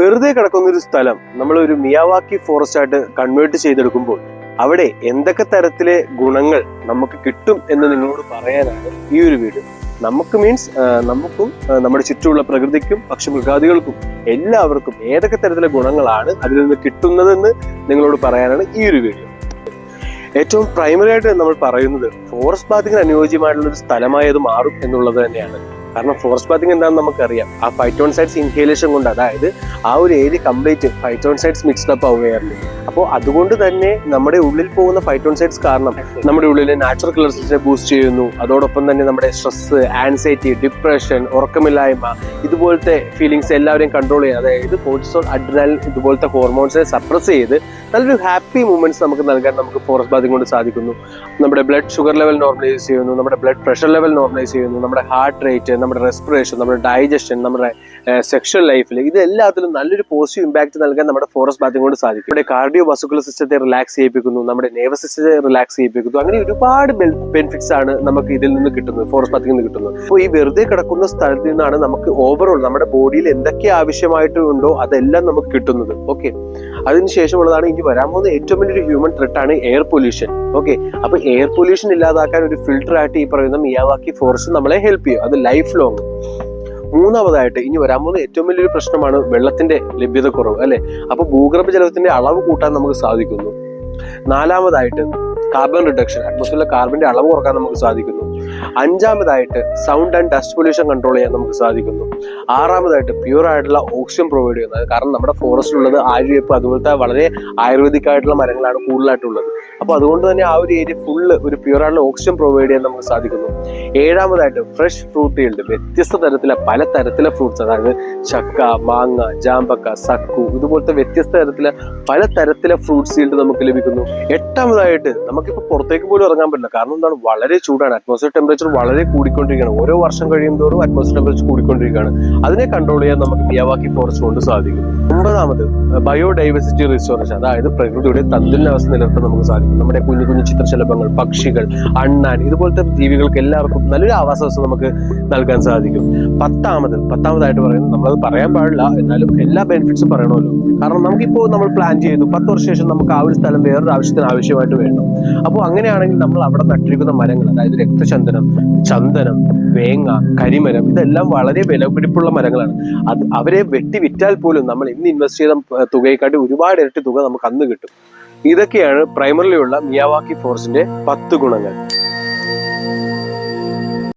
വെറുതെ കിടക്കുന്ന ഒരു സ്ഥലം നമ്മൾ ഒരു മിയാവാക്കി ഫോറസ്റ്റ് ആയിട്ട് കൺവേർട്ട് ചെയ്തെടുക്കുമ്പോൾ അവിടെ എന്തൊക്കെ തരത്തിലെ ഗുണങ്ങൾ നമുക്ക് കിട്ടും എന്ന് നിങ്ങളോട് പറയാനാണ് ഈ ഒരു വീഡിയോ നമുക്ക് മീൻസ് നമുക്കും നമ്മുടെ ചുറ്റുമുള്ള പ്രകൃതിക്കും പക്ഷിമൃഗാദികൾക്കും എല്ലാവർക്കും ഏതൊക്കെ തരത്തിലെ ഗുണങ്ങളാണ് അതിൽ നിന്ന് കിട്ടുന്നതെന്ന് നിങ്ങളോട് പറയാനാണ് ഈ ഒരു വീഡിയോ. ഏറ്റവും പ്രൈമറി ആയിട്ട് നമ്മൾ പറയുന്നത് ഫോറസ്റ്റ് ബാത്തിങ്ങിന് അനുയോജ്യമായിട്ടുള്ള ഒരു സ്ഥലമായി അത് മാറും എന്നുള്ളത് തന്നെയാണ്. കാരണം ഫോറസ്റ്റ് ബാത്തിങ് എന്താണെന്ന് നമുക്കറിയാം. ആ ഫൈറ്റോൺസൈഡ്സ് ഇൻഹേലേഷൻ കൊണ്ട് അതായത് ആ ഒരു area complete phytoncides mixed up ആവുകയായിരുന്നു. അപ്പോൾ അതുകൊണ്ട് തന്നെ നമ്മുടെ ഉള്ളിൽ പോകുന്ന ഫൈറ്റോൺസൈഡ്സ് കാരണം നമ്മുടെ ഉള്ളിലെ നാച്ചുറൽ കളർസിനെ ബൂസ്റ്റ് ചെയ്യുന്നു. അതോടൊപ്പം തന്നെ നമ്മുടെ സ്ട്രെസ് ആൻസൈറ്റി ഡിപ്രഷൻ ഉറക്കമില്ലായ്മ ഇതുപോലത്തെ ഫീലിങ്സ് എല്ലാവരെയും കൺട്രോൾ ചെയ്യുക അതായത് കോർട്ടിസോൾ അഡ്രിനൽ ഇതുപോലത്തെ ഹോർമോൺസിനെ സപ്രസ് ചെയ്ത് നല്ലൊരു ഹാപ്പി മൂമെന്റ്സ് നമുക്ക് നൽകാൻ നമുക്ക് ഫോറസ്റ്റ് ബാത്തിങ് കൊണ്ട് സാധിക്കുന്നു. നമ്മുടെ ബ്ലഡ് ഷുഗർ ലെവൽ നോർമലൈസ് ചെയ്യുന്നു. നമ്മുടെ ബ്ലഡ് പ്രഷർ ലെവൽ നോർമലൈസ് ചെയ്യുന്നു. നമ്മുടെ ഹാർട്ട് റേറ്റ് നമ്മുടെ റെസ്പിറേഷൻ നമ്മുടെ ഡൈജഷൻ നമ്മുടെ സെക്ഷൽ ലൈഫിൽ ഇത് എല്ലാത്തിലും നല്ലൊരു പോസിറ്റീവ് ഇമ്പാക്ട് നൽകാൻ നമ്മുടെ ഫോറസ്റ്റ് ബാത്തിങ് കൊണ്ട് സാധിക്കും. നമ്മുടെ കാർഡിയോ വസുക്കുലർ സിസ്റ്റത്തെ റിലാക്സ് ചെയ്യിപ്പിക്കുന്നു നമ്മുടെ നേവസ് സിസ്റ്റത്തെ റിലാക്സ് ചെയ്യിപ്പിക്കുന്നു. അങ്ങനെ ഒരുപാട് ബെനിഫിറ്റ്സ് ആണ് നമുക്ക് ഇതിൽ നിന്ന് കിട്ടുന്നത് ഫോറസ്റ്റ് ബാത്തിങ് നിന്ന് കിട്ടുന്നത്. അപ്പോൾ ഈ വെറുതെ കിടക്കുന്ന സ്ഥലത്ത് നിന്നാണ് നമുക്ക് ഓവറോൾ നമ്മുടെ ബോഡിയിൽ എന്തൊക്കെ ആവശ്യമായിട്ടുണ്ടോ അതെല്ലാം നമുക്ക് കിട്ടുന്നത്. ഓക്കെ അതിനുശേഷമുള്ളതാണ് ഇനി വരാൻ പോകുന്ന ഏറ്റവും വലിയൊരു ഹ്യൂമൻ ത്രെട്ട് ആണ് എയർ പൊല്യൂഷൻ ഓക്കെ അപ്പൊ എയർ പൊല്യൂഷൻ ഇല്ലാതാക്കാൻ ഒരു ഫിൽട്ടർ ആയിട്ട് ഈ പറയുന്ന മിയാവാക്കി ഫോറസ്റ്റ് നമ്മളെ ഹെൽപ്പ് ചെയ്യും. അത് ലൈഫ് ലോങ് മൂന്നാമതായിട്ട് ഇനി വരാൻ പോകുന്ന ഏറ്റവും വലിയൊരു പ്രശ്നമാണ് വെള്ളത്തിന്റെ ലഭ്യത കുറവ് അല്ലെ? അപ്പൊ ഭൂഗർഭ ജലത്തിന്റെ അളവ് കൂട്ടാൻ നമുക്ക് സാധിക്കുന്നു. നാലാമതായിട്ട് കാർബൺ റിഡക്ഷൻ അറ്റ്മോസ്ഫിയറിലെ കാർബണിന്റെ അളവ് കുറയ്ക്കാൻ നമുക്ക് സാധിക്കുന്നു. അഞ്ചാമതായിട്ട് sound and dust pollution control ചെയ്യാൻ നമുക്ക് സാധിക്കുന്നു. ആറാമതായിട്ട് പ്യൂർ ആയിട്ടുള്ള ഓക്സിജൻ പ്രൊവൈഡ് ചെയ്യുന്നത് കാരണം നമ്മുടെ ഫോറസ്റ്റിലുള്ളത് ആര്യവേപ്പ് അതുപോലത്തെ വളരെ ആയുർവേദിക് ആയിട്ടുള്ള മരങ്ങളാണ് കൂടുതലായിട്ടുള്ളത്. അപ്പോൾ അതുകൊണ്ട് തന്നെ ആ ഒരു ഏരിയ ഫുള്ള് ഒരു പ്യൂർ ആയിട്ടുള്ള ഓക്സിജൻ പ്രൊവൈഡ് ചെയ്യാൻ നമുക്ക് സാധിക്കുന്നു. ഏഴാമതായിട്ട് ഫ്രഷ് ഫ്രൂട്ട് ഫീൽഡ് വ്യത്യസ്ത തരത്തിലെ പല തരത്തിലെ ഫ്രൂട്ട്സ് അതായത് ചക്ക മാങ്ങ ജാമ്പക്ക സക്കു ഇതുപോലത്തെ വ്യത്യസ്ത തരത്തിലെ പല തരത്തിലെ ഫ്രൂട്ട്സ് ഫീൽഡ് നമുക്ക് ലഭിക്കുന്നു. എട്ടാമതായിട്ട് നമുക്കിപ്പോൾ പുറത്തേക്ക് പോലും ഇറങ്ങാൻ പറ്റില്ല. കാരണം എന്താണ്? വളരെ ചൂടാണ്. അറ്റ്മോസ്ഫിയർ ടെമ്പറേച്ചർ വളരെ കൂടിക്കൊണ്ടിരിക്കുകയാണ്. ഓരോ വർഷം കഴിയുന്തോറും അറ്റ്മോസ്ഫിയർ ടെമ്പറേച്ചർ കൂടിക്കൊണ്ടിരിക്കുകയാണ്. അതിനെ കൺട്രോൾ ചെയ്യാൻ നമുക്ക് മിയാവാക്കി ഫോറസ്റ്റ് കൊണ്ട് സാധിക്കും. ഒമ്പതാമത് ബയോഡൈവേഴ്സിറ്റി റിസോർച്ച് അതായത് പ്രകൃതിയുടെ തന്തുല്യാവസ്ഥ നിലനിർത്താൻ നമുക്ക് സാധിക്കും. നമ്മുടെ കുഞ്ഞു കുഞ്ഞു ചിത്രശലഭങ്ങൾ പക്ഷികൾ അണ്ണാൻ ഇതുപോലത്തെ ജീവികൾക്ക് എല്ലാവർക്കും നല്ലൊരു ആവാസ വ്യവസ്ഥ നമുക്ക് നൽകാൻ സാധിക്കും. പത്താമത് പത്താമതായിട്ട് പറയുന്നത് നമ്മളത് പറയാൻ പാടില്ല എന്നാലും എല്ലാ ബെനിഫിറ്റ്സും പറയണമല്ലോ. കാരണം നമുക്കിപ്പോൾ നമ്മൾ പ്ലാൻ ചെയ്തു പത്ത് വർഷം ശേഷം നമുക്ക് ആ ഒരു സ്ഥലം വേറൊരു ആവശ്യത്തിന് ആവശ്യമായിട്ട് വേണം. അപ്പോൾ അങ്ങനെയാണെങ്കിൽ നമ്മൾ അവിടെ നട്ടിരിക്കുന്ന മരങ്ങൾ അതായത് രക്തചന്ദനം ചന്ദനം വേങ്ങ കരിമരം ഇതെല്ലാം വളരെ വിലപിടിപ്പുള്ള മരങ്ങളാണ്. അത് അവരെ വെട്ടി വിറ്റാൽ പോലും നമ്മൾ ഇന്ന് ഇൻവെസ്റ്റ് ചെയ്ത തുകയെക്കാട്ടി ഒരുപാട് ഇരട്ടി തുക നമുക്ക് അന്ന് കിട്ടും. ഇതൊക്കെയാണ് പ്രൈമറിലുള്ള മിയാവാക്കി ഫോറസ്റ്റിന്റെ പത്ത് ഗുണങ്ങൾ.